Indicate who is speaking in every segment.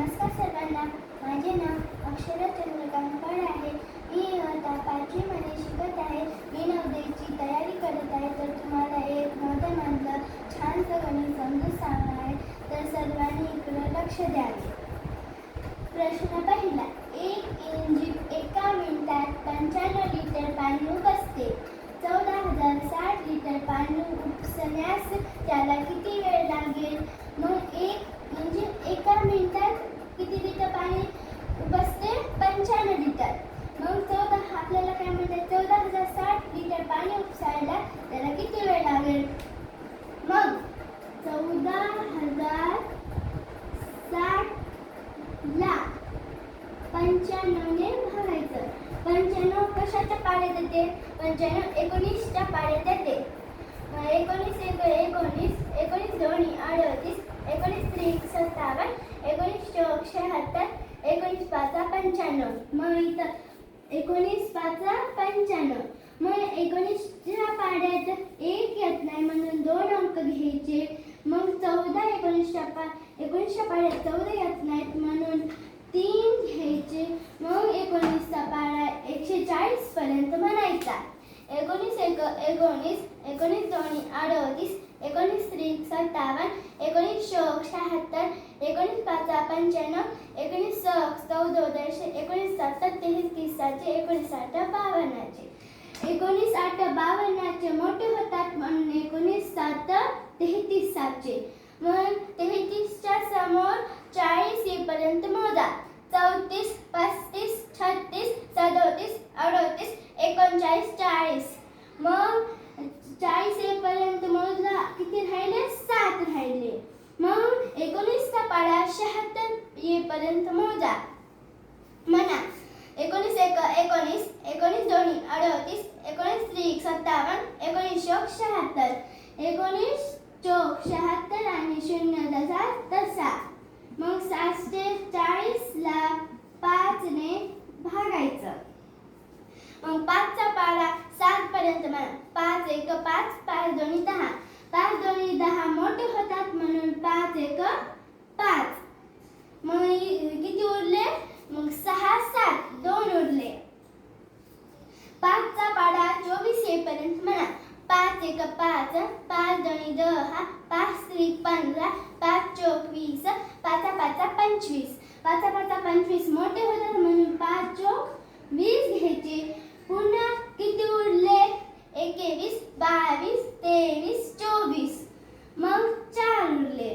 Speaker 1: नमस्कार सर्वांना माझे नाव अक्षरा चंद्रकांत फड आहे. मी आता पाचवीमध्ये शिकत आहे. मी नवदेची तयारी करत आहे. तर तुम्हाला एक मोठ्यामधलं छानसं गणित समजून सांगणार आहे. तर सर्वांनी इकडं लक्ष द्यावे प्रश्न पहिला. एक इंजिन एका मिनिटात पंच्याण्णव लिटर पाणी उपसते चौदा हजार साठ लिटर पाणी उपसण्यास त्याला किती वेळ लागेल मग एक इंजिन एका मिनिटात किती लिटर पाणी उपसते पंच्याण्णव लिटर मग चौदा आपल्याला काय म्हणतात चौदा हजार साठ लिटर पाणी उपसायला त्याला किती वेळ लागेल मग चौदा हजार साठ ला पंच्याण्णवने भागायचं पंच्याण्णव कशाच्या पाड्या येते पंच्याण्णव एकोणीसच्या पाड्यात येते एकोणीस एक एकोणीस एकोणीस दोन्ही अडतीस एकोणीस त्रिक सत्तावन्न एकोणीस चौक शहात्तर एकोणीस पाचा पंच्याण्णव. मग इथं एकोणीस पाचा पंच्याण्णव. मग एकोणीसच्या पाड्यात एक येत नाही म्हणून दोन अंक घ्यायचे. मग चौदा एकोणीसच्या पा एकोणीसच्या पाड्यात चौदा येत नाहीत म्हणून तीन घ्यायचे. मग एकोणीसचा पाडा चाळीस पर्यंत म्हणायचा एकोणीस एक एकोणीस एकोणीस दोन्ही अडतीस एकोणीस त्रिक सत्तावन्न एकोणीस चौक शहात्तर एकोणीस पाचा पंच्याण्णव एकोणीस चौक चौदोदशे एकोणीस सात तेहतीस सातशे एकोणीस आठ बावन्नाचे. एकोणीस आठ बावन्नाचे मोठे होतात म्हणून एकोणीस सात तेहतीस सातशे म्हणून तेहतीसच्या समोर चाळीस येपर्यंत मोजा. चौतीस पस्तीस छत्तीस सदोतीस अडोतीस एकोणचाळीस चाळीस मग चाळीस येईपर्यंत मोजला किती राहिले सात राहिले मग एकोणीसचा पाडा शहात्तर येईपर्यंत मोजा. म्हणा एकोणीस एक एकोणीस एकोणीस दोन्ही अडतीस एकोणीस त्रिक सत्तावन्न एकोणीस चौक शहात्तर एकोणीस चौक शहात्तर आणि शून्य दसा तसा मग सातशे चाळीसला पाचने भागायचं. मग पाचचा पाडा सात पर्यंत म्हणा. पाच एक पाच पाच दोन्ही दहा. पाच दोन्ही दहा मोठे होते म्हणून पाच एक पाच मग किती उरले मग सहा सात दोन उरले पाचचा पाडा चोवीस येईपर्यंत म्हणा. पाच एक पाच पाच दोन्ही दहा पाच त्रिक पंधरा पाच चोवीस पाच पाच पंचवीस. पाच पाच पंचवीस मोठे होतात म्हणून पाच चोक वीस घ्यायचे. पुन्हा किती उरले एकवीस बावीस तेवीस चोवीस मग चार उरले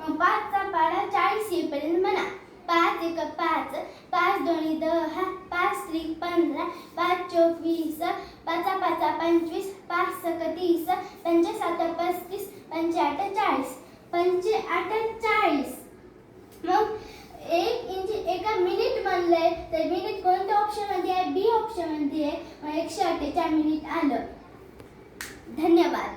Speaker 1: मग पाचचा पाडा चाळीस येईपर्यंत म्हणा. पाच एक पाच पाच दोन्ही दहा पाच त्रिक पंधरा पाच चोवीस वीस पाचा पाचा पंचवीस पाच सक तीस पंच सात पस्तीस पंचाठ चाळीस पंचे आठ चाळीस. मग एक इंच एका मिनिट म्हणलंय तर मिनिट कोणत्या ऑप्शनमध्ये आहे? बी ऑप्शनमध्ये आहे. मग एकशे अठ्ठेचाळ मिनिट आलं. धन्यवाद.